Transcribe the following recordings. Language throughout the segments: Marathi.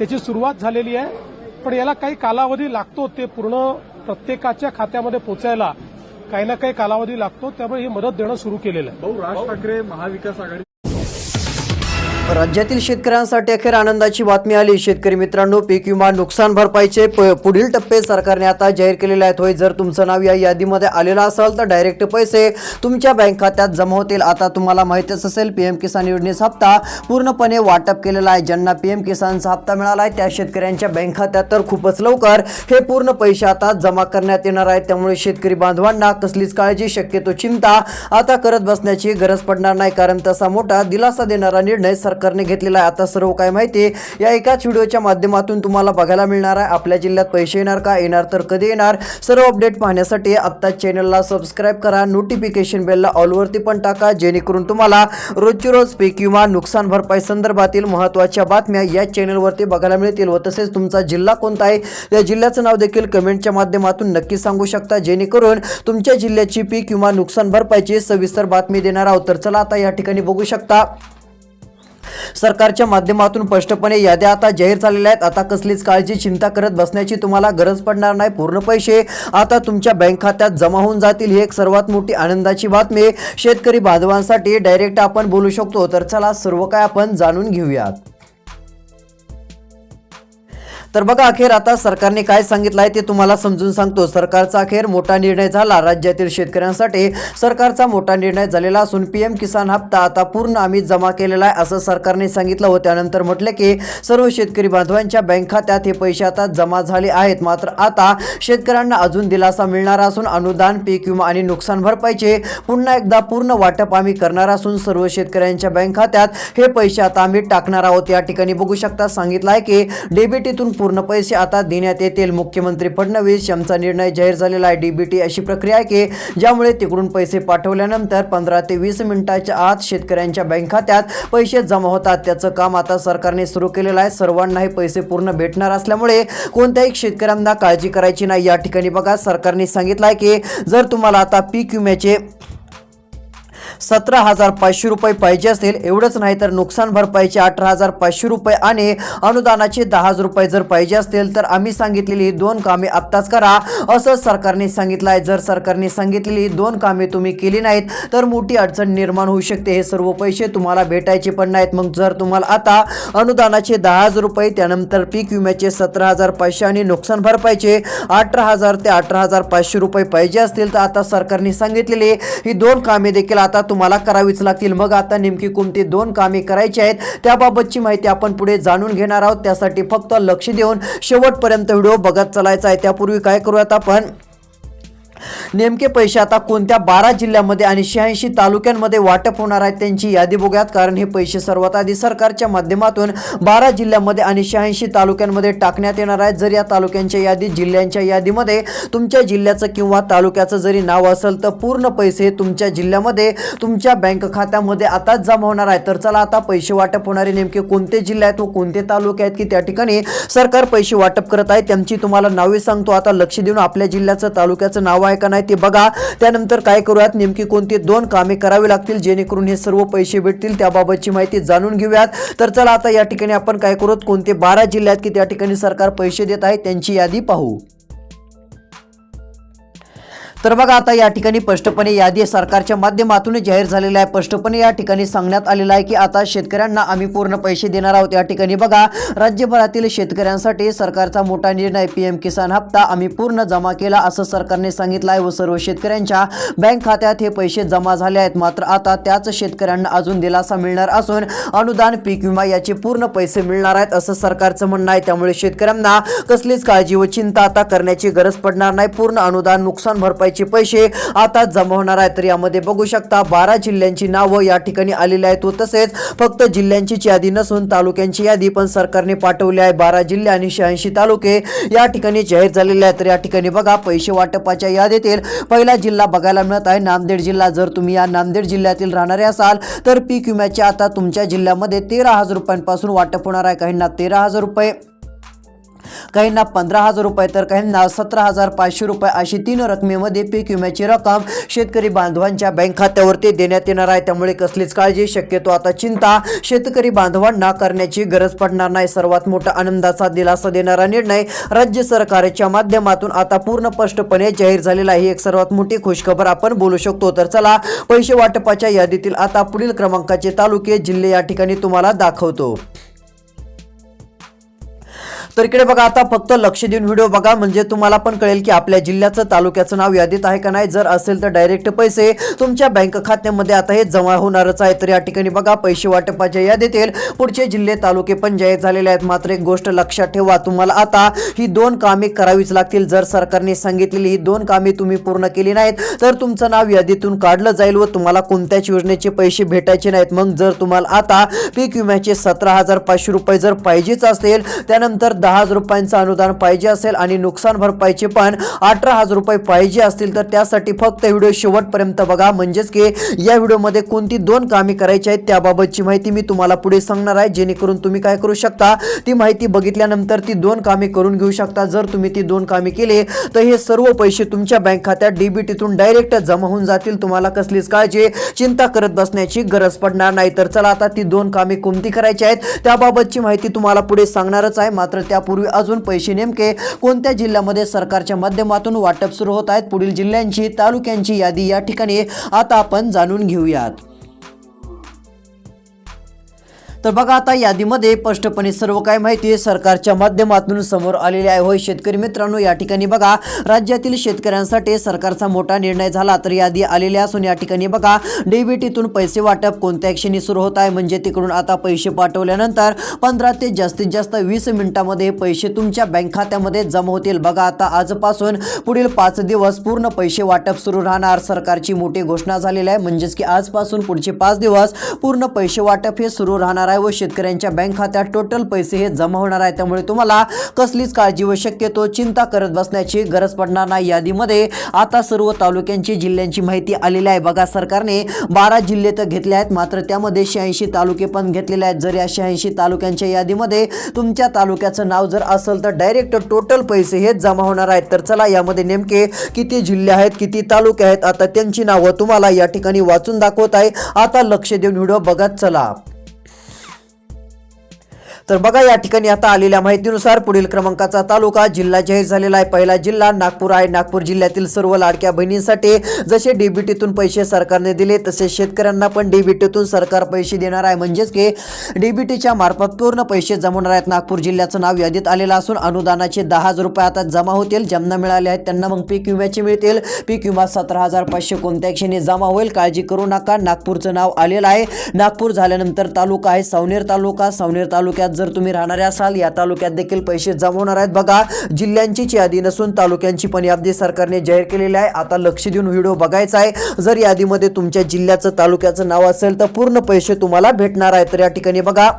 त्याची सुरुवात झालेली आहे. पण याला काही कालावधी लागतो ते पूर्ण प्रत्येकाच्या खात्यामध्ये पोचायला काही ना काही कालावधी लागतो. त्यामुळे ही मदत देणं सुरू केलेलं आहे. भाऊ राज ठाकरे महाविकास आघाडी राज्यातील शेतकऱ्यांसाठी अखेर आनंदाची बातमी आली. शेतकरी मित्रांनो पीक विमा नुकसान भरपाईचे प- पुढील टप्पे सरकारने आता जाहीर केलेले आहेत. होय जर तुमचं नाव या यादीमध्ये आलेलं असेल तर डायरेक्ट पैसे तुमच्या बँक खात्यात जमा होतील. आता तुम्हाला माहितीच असेल पीएम किसान योजनेचा हप्ता पूर्णपणे वाटप केलेला आहे. ज्यांना पीएम किसानचा हप्ता मिळाला आहे त्या शेतकऱ्यांच्या बँक खात्यात तर खूपच लवकर हे पूर्ण पैसे आता जमा करण्यात येणार आहेत. त्यामुळे शेतकरी बांधवांना कसलीच काळजी शक्यतो चिंता आता करत बसण्याची गरज पडणार नाही. कारण तसा मोठा दिलासा देणारा निर्णय सरकारने घेतलेला आहे. आता सर्व काय माहिती या एकाच व्हिडिओच्या माध्यमातून तुम्हाला बघायला मिळणार आहे. आपल्या जिल्ह्यात पैसे येणार का? येणार तर कधी येणार? सर्व अपडेट पाहण्यासाठी आत्ता चॅनलला सबस्क्राईब करा. नोटिफिकेशन बेलला ऑलवरती पण टाका. जेणेकरून तुम्हाला रोजची रोज पीक विमा नुकसान भरपाई संदर्भातील महत्त्वाच्या बातम्या या चॅनलवरती बघायला मिळतील व तसेच तुमचा जिल्हा कोणता आहे या जिल्ह्याचं नाव देखील कमेंटच्या माध्यमातून नक्की सांगू शकता. जेणेकरून तुमच्या जिल्ह्याची पीक विमा नुकसान भरपाईची सविस्तर बातमी देणार आहोत. तर चला आता या ठिकाणी बघू शकता. सरकारच्या माध्यमातून स्पष्टपणे याद्या आता जाहीर झालेल्या आहेत. आता कसलीच काळजी चिंता करत बसण्याची तुम्हाला गरज पडणार नाही. पूर्ण पैसे आता तुमच्या बँक खात्यात जमा होऊन जातील. ही एक सर्वात मोठी आनंदाची बातमी शेतकरी बांधवांसाठी डायरेक्ट आपण बोलू शकतो. तर चला सर्व काय आपण जाणून घेऊयात. तर बघा अखेर आता सरकारने काय सांगितलं आहे ते तुम्हाला समजून सांगतो. सरकारचा अखेर मोठा निर्णय झाला. राज्यातील शेतकऱ्यांसाठी सरकारचा मोठा निर्णय झालेला असून पीएम किसान हप्ता आता पूर्ण आम्ही जमा केलेला आहे असं सरकारने सांगितलं होतं. त्यानंतर म्हटलं की सर्व शेतकरी बांधवांच्या बँक खात्यात हे पैसे आता जमा झाले आहेत. मात्र आता शेतकऱ्यांना अजून दिलासा मिळणार असून अनुदान पीक विमा आणि नुकसान भरपाईचे पुन्हा एकदा पूर्ण वाटप आम्ही करणार असून सर्व शेतकऱ्यांच्या बँक खात्यात हे पैसे आता आम्ही टाकणार आहोत. या ठिकाणी बघू शकता सांगितलं आहे की डेबिटीतून पूर्ण पैसे आता देण्यात येतील. मुख्यमंत्री फडणवीस यांचा निर्णय जाहीर झालेला आहे. डीबीटी अशी प्रक्रिया आहे की ज्यामुळे तिकडून पैसे पाठवल्यानंतर पंधरा ते वीस मिनिटाच्या आत शेतकऱ्यांच्या बँक खात्यात पैसे जमा होतात. त्याचं काम आता सरकारने सुरू केलेलं आहे. सर्वांना हे पैसे पूर्ण भेटणार असल्यामुळे कोणत्याही शेतकऱ्यांना काळजी करायची नाही. या ठिकाणी बघा सरकारने सांगितलं आहे की जर तुम्हाला आता पीक विम्याचे सतरा हजार पाचशे रुपये पाहिजे असतील. एवढंच नाही तर नुकसान भरपाईचे अठरा हजार पाचशे रुपये आणि अनुदानाचे दहा हजार रुपये जर पाहिजे असतील तर आम्ही सांगितलेली दोन कामे आत्ताच करा. असं सरकारने सांगितलं आहे जर सरकारने सांगितलेली दोन कामे तुम्ही केली नाहीत तर मोठी अडचण निर्माण होऊ शकते. हे सर्व पैसे तुम्हाला भेटायचे पण नाहीत. मग जर तुम्हाला आता अनुदानाचे दहा हजार रुपये त्यानंतर पीक विम्याचे सतरा हजार पाचशे आणि नुकसान भरपाईचे अठरा हजार ते अठरा हजार पाचशे रुपये पाहिजे असतील तर आता सरकारने सांगितलेली ही दोन कामे देखील आता तुम्हाला करावीच लागतील. मग आता नेमकी कोणती दोन कामे करायची आहेत त्याबाबतची माहिती आपण पुढे जाणून घेणार आहोत. त्यासाठी फक्त लक्ष देऊन शेवटपर्यंत व्हिडिओ बघत चालायचा आहे. त्यापूर्वी काय करूयात आपण? नेमके पैसे आता कोणत्या बारा जिल्ह्यामध्ये आणि शहाऐंशी तालुक्यांमध्ये वाटप होणार आहेत त्यांची यादी बघूयात. कारण हे पैसे सर्वात आधी सरकारच्या माध्यमातून बारा जिल्ह्यामध्ये आणि शहाऐंशी तालुक्यांमध्ये टाकण्यात येणार आहेत. जर या तालुक्यांच्या यादीत जिल्ह्यांच्या यादीमध्ये तुमच्या जिल्ह्याचं किंवा तालुक्याचं जरी नाव असेल तर पूर्ण पैसे तुमच्या जिल्ह्यामध्ये तुमच्या बँक खात्यामध्ये आताच जमा होणार आहे. तर चला आता पैसे वाटप होणारे नेमके कोणते जिल्हे आहेत व कोणते तालुके आहेत की त्या ठिकाणी सरकार पैसे वाटप करत आहे त्यांची तुम्हाला नावे सांगतो. आता लक्ष देऊन आपल्या जिल्ह्याचं तालुक्याचं नाव आहे का नाही ते बघा. त्यानंतर काय करूयात? नेमकी कोणती दोन कामे करावी लागतील? जेणेकरून हे सर्व पैसे भेटतील? त्याबाबतची माहिती जाणून घेऊयात. तर चला आता या ठिकाणी आपण काय करूत कोणते बारा जिल्ह्यात की त्या ठिकाणी सरकार पैसे देत आहे? त्यांची यादी पाहू. तर बघा आता या ठिकाणी स्पष्टपणे यादी सरकारच्या माध्यमातून जाहीर झालेला आहे. स्पष्टपणे या ठिकाणी सांगण्यात आलेलं आहे की आता शेतकऱ्यांना आम्ही पूर्ण पैसे देणार आहोत. या ठिकाणी बघा राज्यभरातील शेतकऱ्यांसाठी सरकारचा मोठा निर्णय पीएम किसान हप्ता आम्ही पूर्ण जमा केला असं सरकारने सांगितलं आहे व सर्व शेतकऱ्यांच्या बँक खात्यात हे पैसे जमा झाले आहेत. मात्र आता त्याच शेतकऱ्यांना अजून दिलासा मिळणार असून अनुदान पीक विमा याचे पूर्ण पैसे मिळणार आहेत असं सरकारचं म्हणणं आहे. त्यामुळे शेतकऱ्यांना कसलीच काळजी व चिंता आता करण्याची गरज पडणार नाही. पूर्ण अनुदान नुकसान भरपाई भरपाईचे पैसे आता जमा होणार आहेत. तर यामध्ये बघू शकता बारा जिल्ह्यांची नावं या ठिकाणी आलेली आहेत व तसेच फक्त जिल्ह्यांचीच यादी नसून तालुक्यांची यादी पण सरकारने पाठवली आहे. बारा जिल्हे आणि शहाऐंशी तालुके या ठिकाणी जाहीर झालेले आहेत. तर या ठिकाणी बघा पैसे वाटपाच्या यादीतील पहिला जिल्हा बघायला मिळत आहे नांदेड जिल्हा. जर तुम्ही या नांदेड जिल्ह्यातील राहणारे असाल तर पीक विम्याचे आता तुमच्या जिल्ह्यामध्ये तेरा हजार रुपयांपासून वाटप होणार आहे. काहींना तेरा हजार रुपये काहींना पंधरा हजार रुपये तर काहींना सतरा हजार पाचशे रुपये अशी तीन रकमेमध्ये पीक विम्याची रक्कम शेतकरी बांधवांच्या बँक खात्यावरती देण्यात येणार आहे. त्यामुळे कसलीच काळजी शक्यतो आता चिंता शेतकरी बांधवांना करण्याची गरज पडणार नाही. सर्वात मोठा आनंदाचा दिलासा देणारा निर्णय राज्य सरकारच्या माध्यमातून आता पूर्ण स्पष्टपणे जाहीर झालेला आहे. ही एक सर्वात मोठी खुशखबर आपण बोलू शकतो. तर चला पैसे वाटपाच्या यादीतील आता पुढील क्रमांकाचे तालुके जिल्हे या ठिकाणी तुम्हाला दाखवतो. तर इकडे बघा आता फक्त लक्ष देऊन व्हिडिओ बघा. म्हणजे तुम्हाला पण कळेल की आपल्या जिल्ह्याचं तालुक्याचं नाव यादीत आहे का नाही. जर असेल तर डायरेक्ट पैसे तुमच्या बँक खात्यामध्ये आता हे जमा होणारच आहे. तर या ठिकाणी बघा पैसे वाटपाच्या येईल. पुढचे जिल्हे तालुके पण जाहीर झालेले आहेत. मात्र एक गोष्ट लक्षात ठेवा तुम्हाला आता ही दोन कामे करावीच लागतील. जर सरकारने सांगितलेली ही दोन कामे तुम्ही पूर्ण केली नाहीत तर तुमचं नाव यादीतून काढलं जाईल व तुम्हाला कोणत्याच योजनेचे पैसे भेटायचे नाहीत. मग जर तुम्हाला आता पीक विम्याचे सतरा हजार पाचशे रुपये जर पाहिजेच असेल त्यानंतर दहा हजार रुपयांचं अनुदान पाहिजे असेल आणि नुकसान भरपाईचे पण अठरा हजार रुपये पाहिजे असतील तर त्यासाठी फक्त व्हिडिओ शेवटपर्यंत बघा. म्हणजेच की या व्हिडिओमध्ये कोणती दोन कामे करायची आहेत त्याबाबतची माहिती मी तुम्हाला पुढे सांगणार आहे. जेणेकरून तुम्ही काय करू शकता ती माहिती बघितल्यानंतर ती दोन कामे करून घेऊ शकता. जर तुम्ही ती दोन कामे केली तर हे सर्व पैसे तुमच्या बँक खात्यात डीबीटीतून डायरेक्ट जमा होऊन जातील. तुम्हाला कसलीच काळजी चिंता करत बसण्याची गरज पडणार नाही. तर चला आता ती दोन कामे कोणती करायची आहेत त्याबाबतची माहिती तुम्हाला पुढे सांगणारच आहे. मात्र त्यापूर्वी अजून पैसे नेमके कोणत्या जिल्ह्यामध्ये सरकारच्या माध्यमातून वाटप सुरू होत आहेत? पुढील जिल्ह्यांची तालुक्यांची यादी या ठिकाणी आता आपण जाणून घेऊयात. तर बघा आता यादीमध्ये स्पष्टपणे सर्व काय माहिती आहे. सरकारच्या माध्यमातून समोर आलेली आहे. होय शेतकरी मित्रांनो या ठिकाणी बघा राज्यातील शेतकऱ्यांसाठी सरकारचा मोठा निर्णय झाला तर यादी आलेली असून या ठिकाणी बघा डीबीटीतून पैसे वाटप कोणत्या क्षणी सुरू होत आहे. म्हणजे तिकडून आता पैसे पाठवल्यानंतर पंधरा ते जास्तीत जास्त वीस मिनिटांमध्ये हे पैसे तुमच्या बँक खात्यामध्ये जमा होतील. बघा आता आजपासून पुढील पाच दिवस पूर्ण पैसे वाटप सुरू राहणार. सरकारची मोठी घोषणा झालेली आहे. म्हणजेच की आजपासून पुढचे पाच दिवस पूर्ण पैसे वाटप हे सुरू राहणार आहे व शेतकऱ्यांच्या बँक खात्यात टोटल पैसे हे जमा होणार आहे. त्यामुळे तुम्हाला कसलीच काळजी व शक्यतो चिंता करत बसण्याची गरज पडणार नाही. यादीमध्ये आता सर्व तालुक्यांची जिल्ह्यांची माहिती आलेली आहे. बघा सरकारने बारा जिल्हे तर घेतले आहेत. मात्र त्यामध्ये शहाऐंशी तालुके पण घेतलेले आहेत. जर या शहाऐंशी तालुक्यांच्या यादीमध्ये तुमच्या तालुक्याचं नाव जर असेल तर डायरेक्ट टोटल पैसे हे जमा होणार आहेत. तर चला यामध्ये नेमके किती जिल्हे आहेत किती तालुके आहेत आता त्यांची नावं तुम्हाला या ठिकाणी वाचून दाखवत आहे. आता लक्ष देऊन व्हिडिओ बघत चला. तर बघा या ठिकाणी आता आलेल्या माहितीनुसार पुढील क्रमांकाचा तालुका जिल्हा जाहीर झालेला आहे. पहिला जिल्हा नागपूर आहे. नागपूर जिल्ह्यातील सर्व लाडक्या बहिणींसाठी जसे डीबीटीतून पैसे सरकारने दिले तसे शेतकऱ्यांना पण डीबीटीतून सरकार पैसे देणार आहे. म्हणजेच की डीबीटीच्या मार्फत पूर्ण पैसे जमवणार आहेत नागपूर जिल्ह्याचं नाव यादीत आलेलं असून अनुदानाचे दहा हजार रुपये आता जमा होतील. ज्यांना मिळाले आहेत त्यांना मग पीक विम्याचे मिळतील. पीक विमा सतरा हजार पाचशे कोणत्या क्षणी जमा होईल. काळजी करू नका. नागपूरचं नाव आलेलं आहे. नागपूर झाल्यानंतर तालुका आहे. सावनेर तालुका. सावनेर तालुक्यात जर तुम्ही राहणारे असाल या तालुक्यात देखील पैसे जमवणार आहेत. बघा जिल्ह्यांचीच यादी नसून तालुक्यांची पण यादी सरकारने जाहीर केलेली आहे. आता लक्ष देऊन व्हिडिओ बघायचा आहे. जर यादीमध्ये तुमच्या जिल्ह्याचं तालुक्याचं नाव असेल तर पूर्ण पैसे तुम्हाला भेटणार आहे तर या ठिकाणी बघा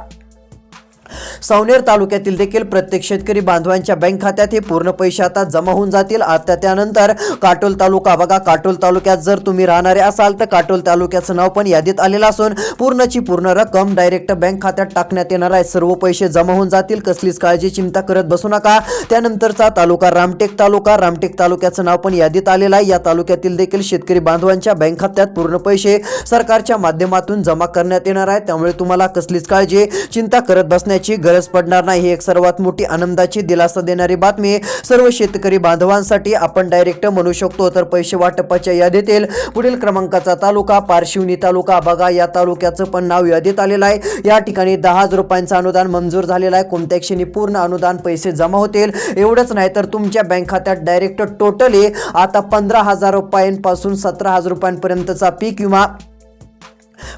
सावनेर तालुक्यातील देखील प्रत्येक शेतकरी बांधवांच्या बँक खात्यात हे पूर्ण पैसे आता जमा होऊन जातील. आता त्यानंतर काटोल तालुका बघा काटोल तालुक्यात जर तुम्ही राहणारे असाल तर काटोल तालुक्याचं नाव पण यादीत आलेलं असून पूर्णची पूर्ण रक्कम डायरेक्ट बँक खात्यात टाकण्यात येणार आहे. सर्व पैसे जमा होऊन जातील. कसलीच काळजी चिंता करत बसू नका. त्यानंतरचा तालुका रामटेक तालुका रामटेक तालुक्याचं नाव पण यादीत आलेलं आहे. या तालुक्यातील देखील शेतकरी बांधवांच्या बँक खात्यात पूर्ण पैसे सरकारच्या माध्यमातून जमा करण्यात येणार आहे. त्यामुळे तुम्हाला कसलीच काळजी चिंता करत बसण्याची गरज पडणार नाही. ही एक सर्वात मोठी आनंदाची दिलासा देणारी बातमी सर्व शेतकरी बांधवांसाठी आपण डायरेक्ट म्हणू शकतो. तर पैसे वाटपाच्या यादीतील पुढील क्रमांकाचा तालुका पारशिवनी तालुका बघा. या तालुक्याचं पण नाव यादीत आलेलं आहे. या ठिकाणी दहा हजार रुपयांचं अनुदान मंजूर झालेलं आहे. कोणत्या क्षणी पूर्ण अनुदान पैसे जमा होतील? एवढंच नाही तर तुमच्या बँक खात्यात डायरेक्ट टोटली आता पंधरा हजार रुपयांपासून सतरा हजार रुपयांपर्यंतचा पीक विमा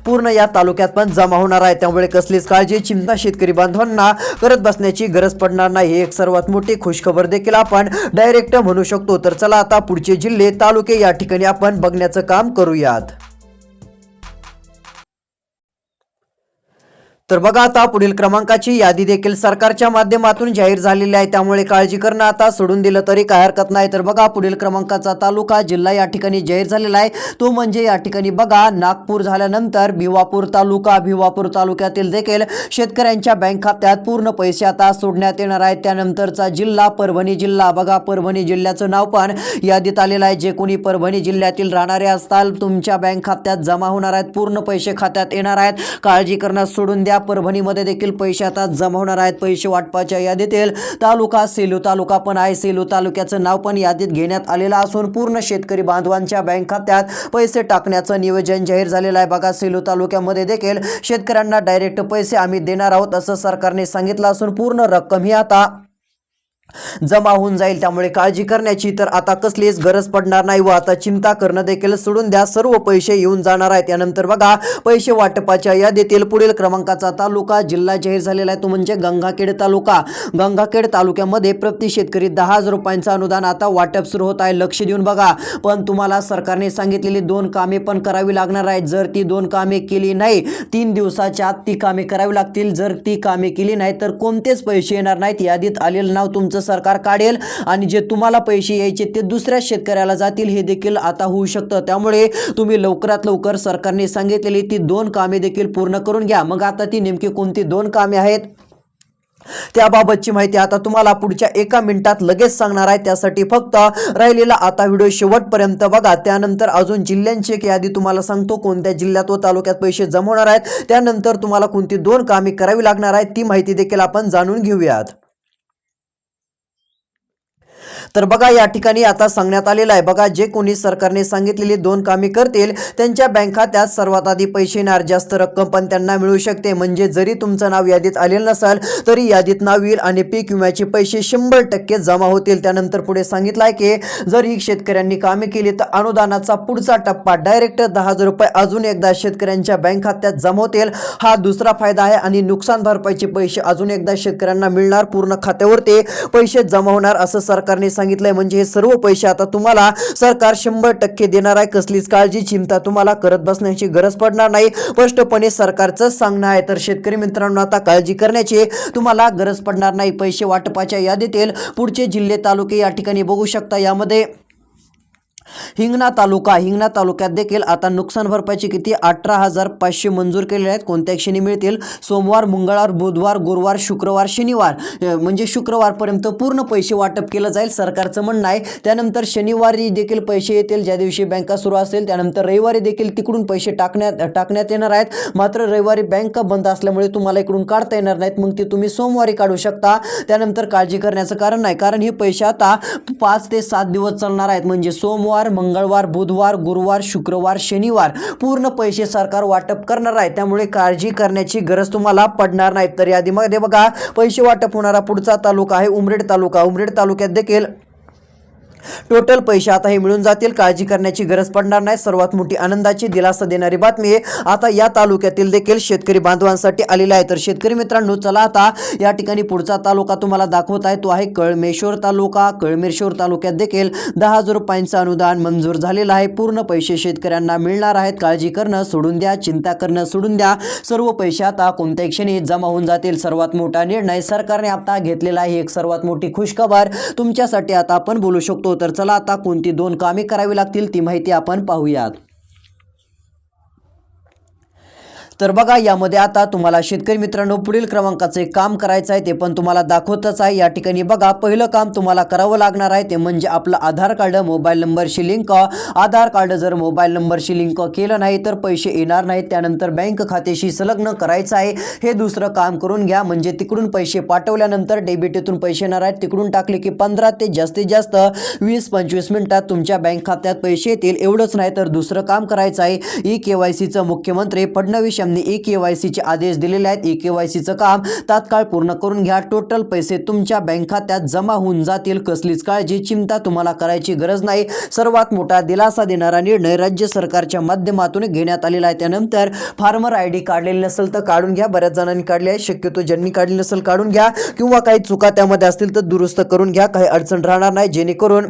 पूर्ण या तालुक्यात पण जमा होणार आहे. त्यामुळे कसलीच काळजी चिंता शेतकरी बांधवांना करत बसण्याची गरज पडणार नाही. एक सर्वात मोठी खुशखबर देखील आपण डायरेक्ट म्हणू शकतो. तर चला आता पुढचे जिल्हे तालुके या ठिकाणी आपण बघण्याचं काम करूयात. तर बघा आता पुढील क्रमांकाची यादी देखील सरकारच्या माध्यमातून जाहीर झालेली आहे. त्यामुळे काळजी करणं आता सोडून दिलं तरी काय हरकत नाही. तर बघा पुढील क्रमांकाचा तालुका जिल्हा या ठिकाणी जाहीर झालेला आहे. तो म्हणजे या ठिकाणी बघा नागपूर झाल्यानंतर भिवापूर तालुका भिवापूर तालुक्यातील देखील शेतकऱ्यांच्या बँक खात्यात पूर्ण पैसे आता सोडण्यात येणार आहेत. त्यानंतरचा जिल्हा परभणी जिल्हा. बघा परभणी जिल्ह्याचं नाव पण यादीत आलेलं आहे. जे कोणी परभणी जिल्ह्यातील राहणारे असताल तुमच्या बँक खात्यात जमा होणार आहेत. पूर्ण पैसे खात्यात येणार आहेत. काळजी करणं सोडून द्या. परभणीमध्ये देखील पैसे आता जमा होणार आहेत. पैसे वाटपाच्या यादीतील तालुका सेलू तालुका पण आहे. सेलू तालुक्याचं नाव पण यादीत घेण्यात आलेलं असून पूर्ण शेतकरी बांधवांच्या बँक खात्यात पैसे टाकण्याचं नियोजन जाहीर झालेलं आहे. बघा सेलू तालुक्यामध्ये देखील शेतकऱ्यांना डायरेक्ट पैसे आम्ही देणार आहोत असं सरकारने सांगितलं असून पूर्ण रक्कम ही आता जमा होऊन जाईल त्यामुळे काळजी करण्याची तर आता कसलीच गरज पडणार नाही व आता चिंता करणं देखील सोडून द्या. सर्व पैसे येऊन जाणार आहेत. त्यानंतर बघा पैसे वाटपाच्या यादीतील पुढील क्रमांकाचा तालुका जिल्हा जाहीर झालेला आहे. तो म्हणजे गंगाखेड तालुका. गंगाखेड तालुक्यामध्ये प्रति शेतकरी दहा हजार रुपयांचं अनुदान आता वाटप सुरू होत आहे. लक्ष देऊन बघा. पण तुम्हाला सरकारने सांगितलेली दोन कामे पण करावी लागणार आहेत. जर ती दोन कामे केली नाही तीन दिवसाच्या आत ती कामे करावी लागतील. जर ती कामे केली नाही तर कोणतेच पैसे येणार नाहीत. यादीत आलेलं नाव तुमचं सरकार काढेल आणि जे तुम्हाला पैसे यायचे ते दुसऱ्या शेतकऱ्याला जातील हे देखील आता होऊ शकतं. त्यामुळे तुम्ही लवकरात लवकर सरकारने सांगितलेली ती दोन कामे देखील पूर्ण करून घ्या. मग आता ती नेमकी कोणती दोन कामे आहेत त्याबाबतची माहिती आता तुम्हाला पुढच्या एका मिनिटात लगेच सांगणार आहे. त्यासाठी फक्त राहिलेला आता व्हिडिओ शेवटपर्यंत बघा. त्यानंतर अजून जिल्ह्यांची एक यादी तुम्हाला सांगतो. कोणत्या जिल्ह्यात व तालुक्यात पैसे जमवणार आहेत त्यानंतर तुम्हाला कोणती दोन कामे करावी लागणार आहेत ती माहिती देखील आपण जाणून घेऊयात. तर बघा या ठिकाणी आता सांगण्यात आलेलं आहे. बघा जे कोणी सरकारने सांगितलेली दोन कामे करतील त्यांच्या बँक खात्यात सर्वात आधी पैसे येणार जास्त रक्कम पण त्यांना मिळू शकते. म्हणजे जरी तुमचं नाव यादीत आलेलं नसेल तरी यादीत नाव येईल आणि पीक विम्याचे पैसे शंभर टक्के जमा होतील. त्यानंतर पुढे सांगितलं आहे की जर ही शेतकऱ्यांनी कामे केली तर अनुदानाचा पुढचा टप्पा डायरेक्ट दहा हजार रुपये अजून एकदा शेतकऱ्यांच्या बँक खात्यात जमा होतील. हा दुसरा फायदा आहे आणि नुकसान भरपाईचे पैसे अजून एकदा शेतकऱ्यांना मिळणार पूर्ण खात्यावरती. पैसे जमा होणार असं सरकारने सांगितलंय म्हणजे हे सर्व पैसे आता तुम्हाला सरकार शंभर टक्के देणार आहे. कसलीच काळजी चिंता तुम्हाला करत बसण्याची गरज पडणार नाही. स्पष्टपणे सरकारचं सांगणं आहे. तर शेतकरी मित्रांनो आता काळजी करण्याची तुम्हाला गरज पडणार नाही. पैसे वाटपाच्या यादीतील पुढचे जिल्हे तालुके या ठिकाणी बघू शकता. यामध्ये हिंगणा तालुका हिंगणा तालुक्यात देखील आता नुकसान भरपाईची किती? अठरा हजार पाचशे मंजूर केलेले आहेत. कोणत्या क्षणी मिळतील. सोमवार मंगळवार बुधवार गुरुवार शुक्रवार शनिवार. म्हणजे शुक्रवारपर्यंत पूर्ण पैसे वाटप केलं जाईल सरकारचं म्हणणं आहे. त्यानंतर शनिवारी देखील पैसे येतील. ज्या दिवशी बँका सुरू असेल त्यानंतर रविवारी देखील तिकडून पैसे टाकण्यात टाकण्यात येणार आहेत. मात्र रविवारी बँका बंद असल्यामुळे तुम्हाला इकडून काढता येणार नाहीत. मग ते तुम्ही सोमवारी काढू शकता. त्यानंतर काळजी करण्याचं कारण नाही. कारण हे पैसे आता पाच ते सात दिवस चालणार आहेत. म्हणजे सोमवार मंगळवार बुधवार गुरुवार शुक्रवार शनिवार पूर्ण पैसे सरकार वाटप करणार आहे. त्यामुळे काळजी करण्याची गरज तुम्हाला पडणार नाही. तर यादीमध्ये बघा पैसे वाटप होणारा पुढचा तालुका आहे उमरेड तालुका. उमरेड तालुक्यात देखील टोटल पैसे आता हे मिळून जातील. काळजी करण्याची गरज पडणार नाही. सर्वात मोठी आनंदाची दिलासा देणारी बातमी आता या तालुक्यातील देखील शेतकरी बांधवांसाठी आलेला आहे. तर शेतकरी मित्रांनो चला आता या ठिकाणी पुढचा तालुका तुम्हाला दाखवत आहे. तो आहे कळमेश्वर तालुका. कळमेश्वर तालुक्यात देखील दहा हजार रुपयांचं अनुदान मंजूर झालेलं आहे. पूर्ण पैसे शेतकऱ्यांना मिळणार आहेत. काळजी करणं सोडून द्या. चिंता करणं सोडून द्या. सर्व पैसे आता कोणत्याही क्षणी जमा होऊन जातील. सर्वात मोठा निर्णय सरकारने आता घेतलेला आहे. एक सर्वात मोठी खुशखबर. तुमच्यासाठी आता आपण बोलू शकतो तर चला आता कोणती दोन कामे करावी लागतील ती माहिती आपण पाहूयात. तर बघा यामध्ये आता तुम्हाला शेतकरी मित्रांनो पुढील क्रमांकाचे काम करायचं आहे ते पण तुम्हाला दाखवतच आहे. या ठिकाणी बघा पहिलं काम तुम्हाला करावं लागणार आहे ते म्हणजे आपलं आधार कार्ड मोबाईल नंबरशी लिंक. आधार कार्ड जर मोबाईल नंबरशी लिंक केलं नाही तर पैसे येणार नाहीत. त्यानंतर बँक खात्याशी संलग्न करायचं आहे. हे दुसरं काम करून घ्या म्हणजे तिकडून पैसे पाठवल्यानंतर डेबिटेतून पैसे येणार आहेत. तिकडून टाकले की पंधरा ते जास्तीत जास्त वीस पंचवीस मिनिटात तुमच्या बँक खात्यात पैसे येतील. एवढंच नाही तर दुसरं काम करायचं आहे. ई के वाय सीचं मुख्यमंत्री फडणवीस यांनी ई के वाय सीचे आदेश दिलेले आहेत. ई के वाय सीचं काम तात्काळ पूर्ण करून घ्या. टोटल पैसे तुमच्या बँक खात्यात जमा होऊन जातील. कसलीच काळजी चिंता तुम्हाला करायची गरज नाही. सर्वात मोठा दिलासा देणारा निर्णय राज्य सरकारच्या माध्यमातून घेण्यात आलेला आहे. त्यानंतर फार्मर आय डी काढलेली नसेल तर काढून घ्या. बऱ्याच जणांनी काढले आहे. शक्यतो ज्यांनी काढली नसेल काढून घ्या. किंवा काही चुका त्यामध्ये असतील तर दुरुस्त करून घ्या. काही अडचण राहणार नाही. जेणेकरून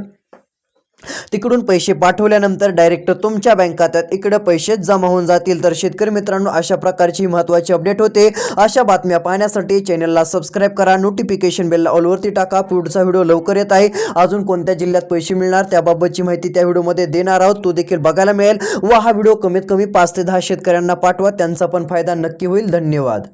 तिकडून पैसे पाठवल्यानंतर डायरेक्ट तुमच्या बँक खात्यात इकडे पैसे जमा होऊन जातील. तर शेतकरी मित्रांनो अशा प्रकारची महत्त्वाची अपडेट होते. अशा बातम्या पाहण्यासाठी चॅनलला सबस्क्राईब करा. नोटिफिकेशन बेलला ऑलवरती टाका. पुढचा व्हिडिओ लवकर येत आहे. अजून कोणत्या जिल्ह्यात पैसे मिळणार त्याबाबतची माहिती त्या व्हिडिओमध्ये देणार आहोत. तो देखील बघायला मिळेल. व हा व्हिडिओ कमीत कमी पाच ते दहा शेतकऱ्यांना पाठवा. त्यांचा पण फायदा नक्की होईल. धन्यवाद.